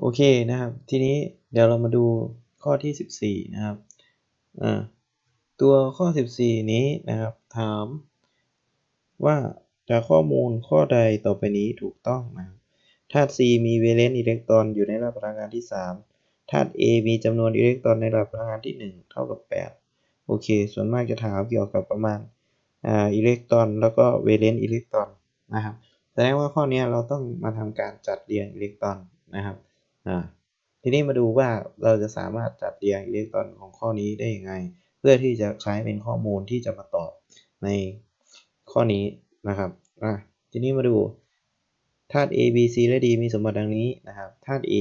โอเคนะครับ ทีนี้เดี๋ยวเรามาดูข้อที่ 14 นะครับตัวข้อ 14 นี้นะครับ ถาม ว่าจากข้อมูลข้อใดต่อไปนี้ถูกต้องนะธาตุ C มีเวเลนต์อิเล็กตรอนอยู่ในระดับพลังงานที่ 3 ธาตุ A มีจำนวนอิเล็กตรอนในระดับพลังงานที่ 1 เท่ากับ 8 โอเค ส่วนมากจะถามเกี่ยวกับประมาณอ่าอิเล็กตรอนแล้วก็เวเลนต์อิเล็กตรอนนะครับ แสดงว่าข้อนี้เราต้องมาทำการจัดเรียงอิเล็กตรอนนะครับ อ่าทีนี้มาดูว่าเราจะสามารถจัดเรียงอิเล็กตรอนของข้อนี้ได้ยังไง เพื่อที่จะใช้เป็นข้อมูลที่จะมาตอบในข้อนี้นะครับอะทีนี้มาดูธาตุ A B C และ D มีสมบัติดังนี้นะครับธาตุ A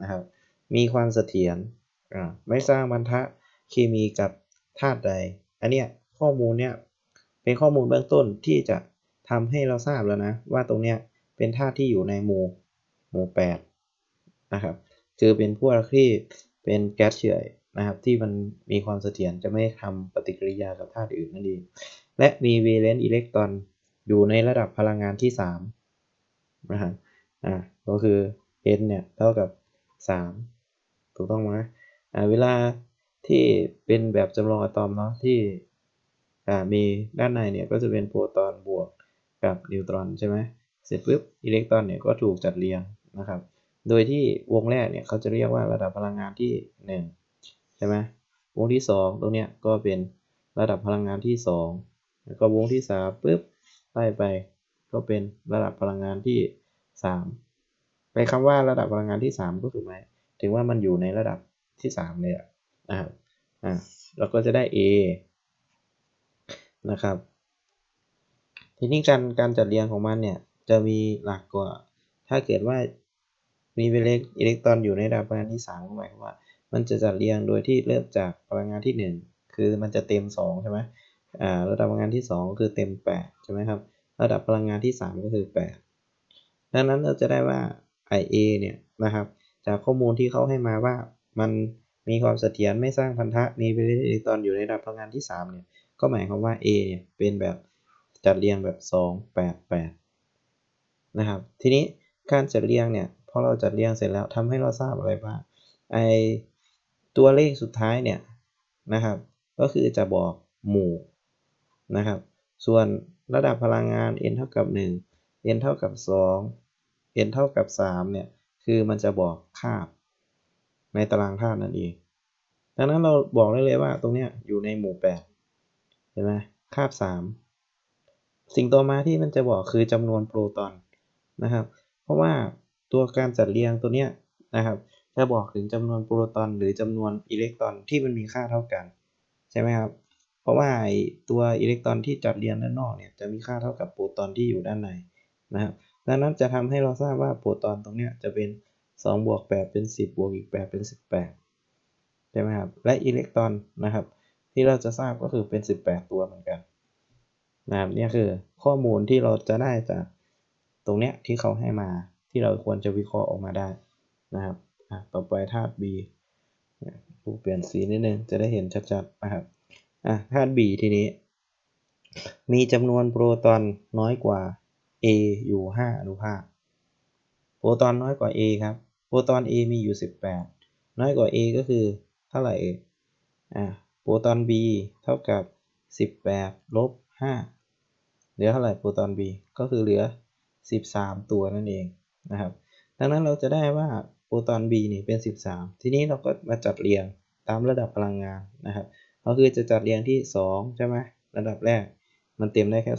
นะครับมีความเสถียรอ่าไม่สร้างพันธะเคมีกับธาตุใด อันเนี้ยข้อมูลเนี้ยเป็นข้อมูลเบื้องต้นที่จะทำให้เราทราบแล้วนะ ว่าตรงเนี้ยเป็นธาตุที่อยู่ในหมู่หมู่8 นะครับ คือเป็นพวกที่เป็นแก๊สเฉื่อยนะครับ ที่มันมีความเสถียรจะไม่ทำปฏิกิริยากับธาตุอื่นนั่นเองและมีเวเลนต์อิเล็กตรอนอยู่ในระดับพลังงานที่3นะครับอ่าก็คือ n เนี่ยเท่ากับ 3 ถูกต้องไหมอ่าเวลาที่เป็นแบบจำลองอะตอมเนาะที่อ่ามีด้านในเนี่ยก็จะเป็นโปรตอนบวกกับนิวตรอนใช่ไหมเสร็จปุ๊บอิเล็กตรอนเนี่ยก็ถูกจัดเรียงนะครับ โดยที่วงแรกเนี่ยเขาจะเรียกว่าระดับพลังงานที่ 1 ใช่ไหมวงที่ 2 ตรงเนี้ยก็เป็นระดับพลังงานที่ 2 แล้วก็วงที่3ปุ๊บไล่ไปก็เป็นระดับพลังงานที่ 3 ไปคำว่าระดับพลังงานที่ 3 ก็คือหมายถึงว่ามันอยู่ในระดับที่3เลยอะนะครับอ่าเราก็จะได้ A นะครับ ทีนี้การการจัดเรียงของมันเนี่ยจะมีหลักกว่า ถ้าเกิดว่า มีเวลอิเล็กตรอนอยู่ในระดับพลังงานที่3ก็หมายความว่า มันจะจัดเรียงโดยที่เริ่มจากพลังงานที่ 1 คือมันจะเต็ม2ใช่ไหมอ่าระดับพลังงานที่ 2 คือเต็ม8ใช่ไหมครับระดับพลังงานที่ 3 ก็คือ 8 ดังนั้นเราจะได้ว่า IA เนี่ยนะครับจากข้อมูลที่เขาให้มาว่ามันมีความเสถียรไม่สร้างพันธะมีเอิเล็กตรอนอยู่ในระดับพลังงานที่ 3 เนี่ยก็หมายความว่า A เนี่ยเป็นแบบจัดเรียงแบบ 2 8 8 นะครับ ทีนี้การจัดเรียงเนี่ย พอเราจัดเรียงเสร็จแล้วทำให้เราทราบอะไรบ้าง ไอตัวเลขสุดท้ายเนี่ยนะครับ ก็คือจะบอกหมู่นะครับ ส่วนระดับพลังงาน n เท่ากับ 1 n เท่ากับ 2 n เท่ากับ 3 เนี่ย คือมันจะบอกคาบในตารางธาตุนั่นเอง ดังนั้นเราบอกได้เลยว่าตรงเนี้ยอยู่ในหมู่ 8 เห็นไหมคาบ 3 สิ่งต่อมาที่มันจะบอกคือจำนวนโปรตอนนะครับ เพราะว่า ตัวการจัดเรียงตัวเนี้ยนะครับจะบอกถึงจำนวนโปรตอนหรือจำนวนอิเล็กตรอนที่มันมีค่าเท่ากันใช่ไหมครับ เพราะว่าตัวอิเล็กตรอนที่จัดเรียงด้านนอกเนี่ยจะมีค่าเท่ากับโปรตอนที่อยู่ด้านในนะครับดังนั้นจะทำให้เราทราบว่าโปรตอนตรงเนี้ยจะเป็น2บวก8เป็น 10 บวกอีก 8 เป็น 18 ใช่ไหมครับ และอิเล็กตรอนนะครับ ที่เราจะทราบก็คือเป็น 18 ตัวเหมือนกันนะครับนี่คือข้อมูลที่เราจะได้จากตรงเนี้ยที่เขาให้มา ที่เราควรจะวิเคราะห์ออกมาได้นะครับต่อไปธาตุ B ผู้เปลี่ยนสีนิดนึงจะได้เห็นชัดๆนะครับอะธาตุ B ทีนี้ มีจำนวนโปรตอนน้อยกว่า A อยู่ 5 อนุภาค โปรตอนน้อยกว่า A ครับ โปรตอน A มีอยู่ 18 น้อยกว่า A ก็คือเท่าไหร่เอ่ยอะโปรตอน B เท่ากับ 18 ลบ 5 เหลือเท่าไหร่โปรตอน B ก็คือเหลือ 13 ตัวนั่นเอง นะครับดังนั้นเราจะได้ว่าโปรตอน B นี่เป็น 13 ทีนี้เราก็มาจัดเรียงตามระดับพลังงานนะครับก็คือจะจัดเรียงที่ 2 ใช่ไหมระดับแรก มันเต็มได้แค่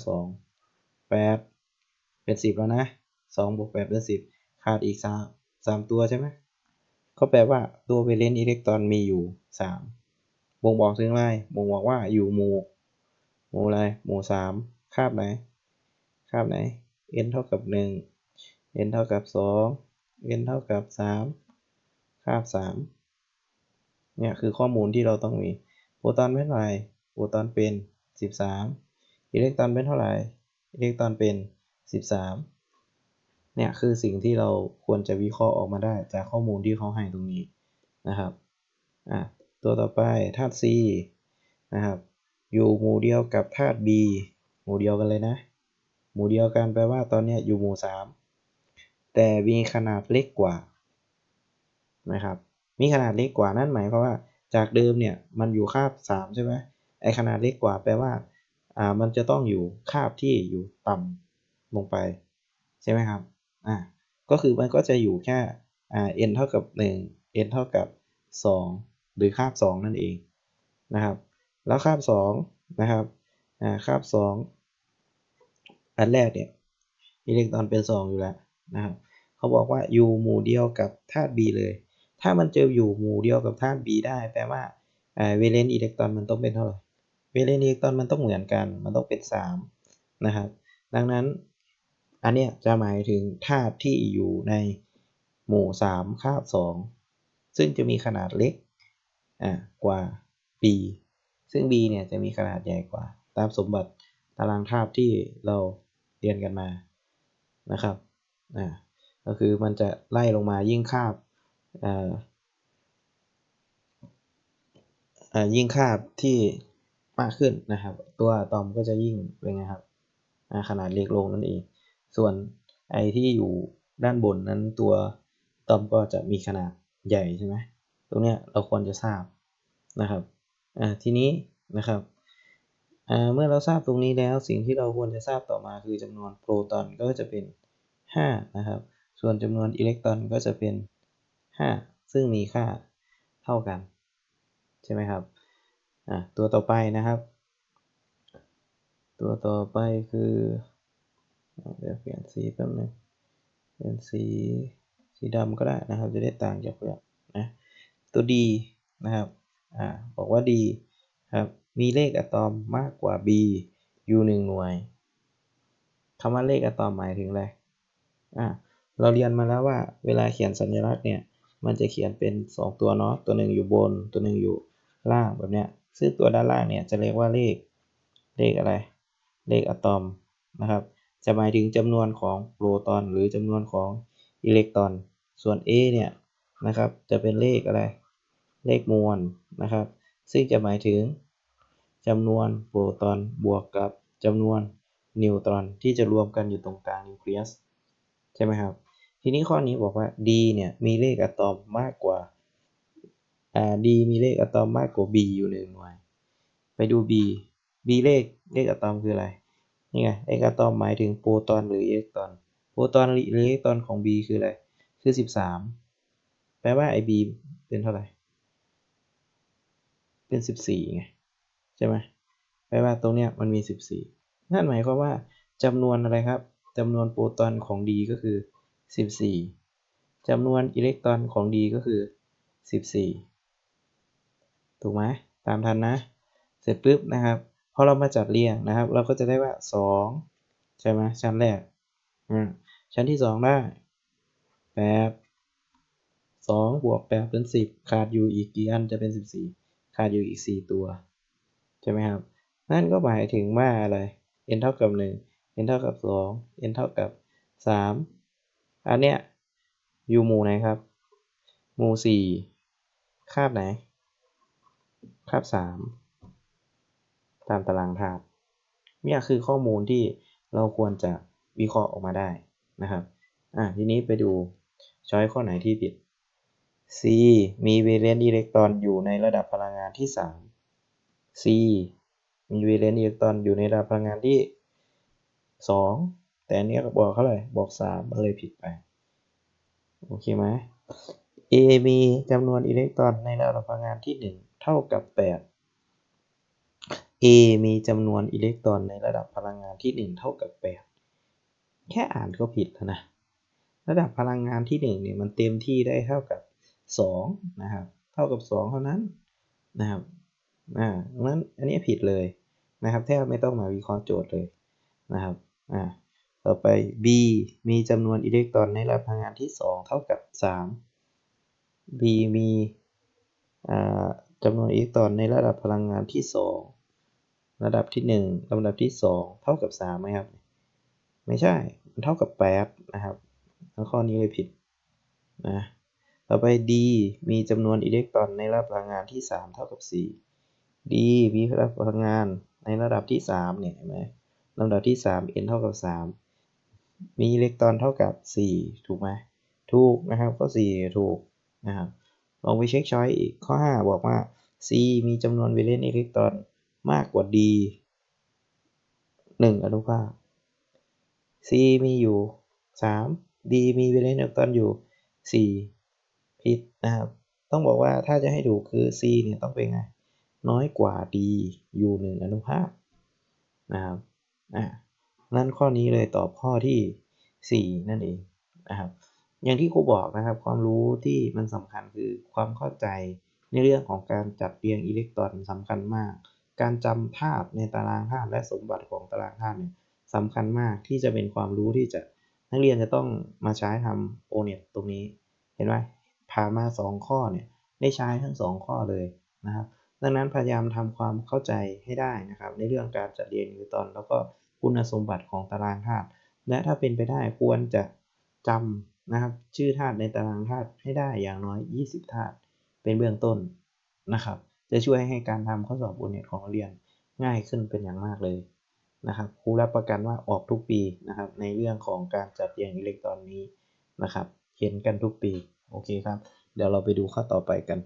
2 8 เป็น 10 แล้วนะ2บวก8เป็น 10 ขาดอีก 3 3 ตัวใช่ไหมก็แปลว่าตัวเวเลนต์อิเล็กตรอนมีอยู่ 3 บ่งบอกถึงอะไรบ่งบอกว่าอยู่หมู่หมู่อะไรหมู่ 3 คาบไหน คาบไหน n เท่ากับ 1 n เท่ากับ 2 n เท่ากับ 3 คาบ 3 เนี่ยคือข้อมูลที่เราต้องมี โปรตอนเป็นเท่าไหร่ โปรตอนเป็น 13 อิเล็กตรอนเป็นเท่าไหร่ อิเล็กตรอนเป็น 13 เนี่ยคือสิ่งที่เราควรจะวิเคราะห์ออกมาได้จากข้อมูลที่เขาให้ตรงนี้นะครับ อะ ตัวต่อไปธาตุ C นะครับ อยู่หมู่เดียวกับธาตุ B หมู่เดียวกันเลยนะ หมู่เดียวกันแปลว่าตอนนี้อยู่หมู่ 3 แต่มีขนาดเล็กกว่านะครับ มีขนาดเล็กกว่านั่นหมายความว่าจากเดิมเนี่ยมันอยู่คาบสามใช่ไหมไอขนาดเล็กกว่าแปลว่าอ่ามันจะต้องอยู่คาบที่อยู่ต่ำลงไปใช่ไหมครับอ่าก็คือมันก็จะอยู่แค่อ่า n เท่ากับ 1 n เท่ากับ 2 หรือคาบ 2 นั่นเองนะครับ แล้วคาบ2นะครับอ่าคาบ 2 อันแรกเนี่ยอิเล็กตรอนเป็น 2 อยู่แล้ว นะครับเขาบอกว่าอยู่หมู่เดียวกับธาตุ B เลย ถ้ามันเจออยู่หมู่เดียวกับธาตุ B ได้ แปลว่าเวเลนต์อิเล็กตรอนมันต้องเป็นเท่าไหร่เวเลนต์อิเล็กตรอนมันต้องเหมือนกัน มันต้องเป็น 3 นะครับ ดังนั้นอันเนี้ยจะหมายถึงธาตุที่อยู่ในหมู่ 3 คาบ 2 ซึ่งจะมีขนาดเล็กกว่า B ซึ่ง B เนี่ยจะมีขนาดใหญ่กว่า ตามสมบัติตารางธาตุที่เราเรียนกันมานะครับ ก็คือมันจะไล่ลงมายิ่งคาบอ่าอ่ายิ่งคาบที่มากขึ้นนะครับ ตัวอะตอมก็จะยิ่งเป็นไงครับขนาดเล็กลงนั่นเอง ส่วนไอที่อยู่ด้านบนนั้นตัวอะตอมก็จะมีขนาดใหญ่ใช่ไหมตรงเนี้ยเราควรจะทราบนะครับทีนี้นะครับเมื่อเราทราบตรงนี้แล้วสิ่งที่เราควรจะทราบต่อมาคือจำนวนโปรตอนก็จะเป็น 5 นะครับ ส่วนจำนวนอิเล็กตรอนก็จะเป็น 5 ซึ่งมีค่าเท่ากัน ใช่ไหมครับ ตัวต่อไปนะครับ ตัวต่อไปคือเดี๋ยวเปลี่ยนสีแป๊บนึงเปลี่ยนสีสีดำก็ได้นะครับ จะได้ต่างจากเพื่อนนะตัว D นะครับอ่าบอกว่า D ครับมีเลขอะตอมมากกว่า B อยู่1หน่วยคำว่าเลขอะตอมหมายถึงอะไร อ่าเราเรียนมาแล้วว่าเวลาเขียนสัญลักษณ์เนี่ย มันจะเขียนเป็น 2 ตัวเนาะ ตัวหนึ่งอยู่บน ตัวหนึ่งอยู่ล่างแบบเนี้ย ซึ่งตัวด้านล่างเนี่ยจะเรียกว่าเลข เลขอะไร เลขอะตอมนะครับ จะหมายถึงจำนวนของโปรตอน หรือจำนวนของอิเล็กตรอน ส่วน A เนี่ยนะครับ จะเป็นเลขอะไร เลขมวลนะครับ ซึ่งจะหมายถึงจำนวนโปรตอนบวกกับจำนวนนิวตรอนที่จะรวมกันอยู่ตรงกลางนิวเคลียส ใช่ไหมครับ ทีนี้ข้อนี้บอกว่า D เนี่ยมีเลขอะตอมมากกว่าอ่า D มีเลขอะตอมมากกว่า B อยู่หนึ่งหน่วย ไปดู B B เลขเลขอะตอมคืออะไรนี่ไงเลขอะตอมหมายถึงโปรตอนหรืออิเล็กตรอน โปรตอนหรืออิเล็กตรอนของ B คืออะไร คือ 13 แปลว่าไอ้ B เป็นเท่าไหร่ เป็น 14ไงใช่ไหมแปลว่าตรงเนี้ยมันมี 14 นั่นหมายความว่าจำนวนอะไรครับ จำนวนโปรตอนของ D ก็คือ 14 จำนวนอิเล็กตรอนของ D ก็คือ 14 ถูกไหมตามทันนะ เสร็จปุ๊บนะครับพอเรามาจัดเรียงนะครับ เราก็จะได้ว่า 2 ใช่ไหมชั้นแรกอืมชั้นที่ 2 ได้ 8 2บวก8เป็น 10 ขาดอยู่อีกกี่อันจะเป็น 14 ขาดอยู่อีก 4 ตัว ใช่ไหมครับ นั่นก็หมายถึงว่าอะไร n เท่ากับ 1 n เท่ากับ2 n เท่ากับ 3 อันเนี้ยอยู่หมู่ไหนครับ หมู่ 4 คาบไหน คาบ 3 ตามตารางธาตุเนี่ยคือข้อมูลที่เราควรจะวิเคราะห์ออกมาได้นะครับ อะทีนี้ไปดูช้อยข้อไหนที่ผิด C มีเวเลนต์อิเล็กตรอนอยู่ในระดับพลังงานที่ 3 C มีเวเลนต์อิเล็กตรอนอยู่ในระดับพลังงานที่ 2 แต่อันนี้บอกเท่าไหร่บอก 3 มันเลยผิดไป โอเคไหม A มีจำนวนอิเล็กตรอนในระดับพลังงานที่ 1 เท่ากับ 8 A มีจำนวนอิเล็กตรอนในระดับพลังงานที่ 1 เท่ากับ 8 แค่อ่านก็ผิดแล้วนะ ระดับพลังงานที่ 1 เนี่ยมันเต็มที่ได้เท่ากับ2นะครับ เท่ากับ 2 เท่านั้นนะครับ อ่า นั้นอันนี้ผิดเลยนะครับ แทบไม่ต้องมาวิเคราะห์โจทย์เลยนะครับ อ่าต่อไป B มีจำนวนอิเล็กตรอนในระดับพลังงานที่ 2 เท่ากับ 3 B มีจำนวนอิเล็กตรอนในระดับพลังงานที่ 2 ระดับที่ 1 ลำดับที่ 2 เท่ากับ3ไหมครับ ไม่ใช่ มันเท่ากับ 8 นะครับข้อนี้เลยผิดนะ ต่อไป D มีจำนวนอิเล็กตรอนในระดับพลังงานที่ 3 เท่ากับ 4 D มีระดับพลังงานในระดับที่ 3 เนี่ยเห็นไหม ลำดับที่ 3 n เท่ากับ 3 มีอิเล็กตรอนเท่ากับ 4 ถูกไหมถูกนะครับก็ 4 ถูกนะครับลองไปเช็คช้อยอีกข้อ 5 บอกว่า C มีจำนวนเวเลนอิเล็กตรอนมากกว่า D 1 อนุภาค C มีอยู่ 3 D มีเวเลนอิเล็กตรอนอยู่ 4 ผิดนะครับ ต้องบอกว่าถ้าจะให้ถูกคือ C เนี่ยต้องเป็นไง น้อยกว่า D อยู่ 1 อนุภาคนะครับ อ่านั่นข้อนี้เลยตอบข้อที่ 4 นั่นเองนะครับ อย่างที่ครูบอกนะครับ ความรู้ที่มันสำคัญคือความเข้าใจในเรื่องของการจัดเรียงอิเล็กตรอนสำคัญมาก การจำธาตุในตารางธาตุและสมบัติของตารางธาตุเนี่ยสำคัญมากที่จะเป็นความรู้ที่จะนักเรียนจะต้องมาใช้ทำโอเน็ตตรงนี้ เห็นไหมผ่านมา 2 ข้อเนี่ยได้ใช้ทั้ง 2 ข้อเลยนะครับ ดังนั้นพยายามทำความเข้าใจให้ได้นะครับ ในเรื่องการจัดเรียงอิเล็กตรอนแล้วก็ คุณสมบัติของตารางธาตุและถ้าเป็นไปได้ควรจะจำนะครับชื่อธาตุในตารางธาตุให้ได้อย่างน้อย 20ธาตุเป็นเบื้องต้นนะครับ จะช่วยให้การทำข้อสอบโอเน็ตของนักเรียนง่ายขึ้นเป็นอย่างมากเลยนะครับครูรับประกันว่าออกทุกปีนะครับ ในเรื่องของการจัดเรียงอิเล็กตรอนนี้นะครับเห็นกันทุกปี โอเคครับ เดี๋ยวเราไปดูข้อต่อไปกัน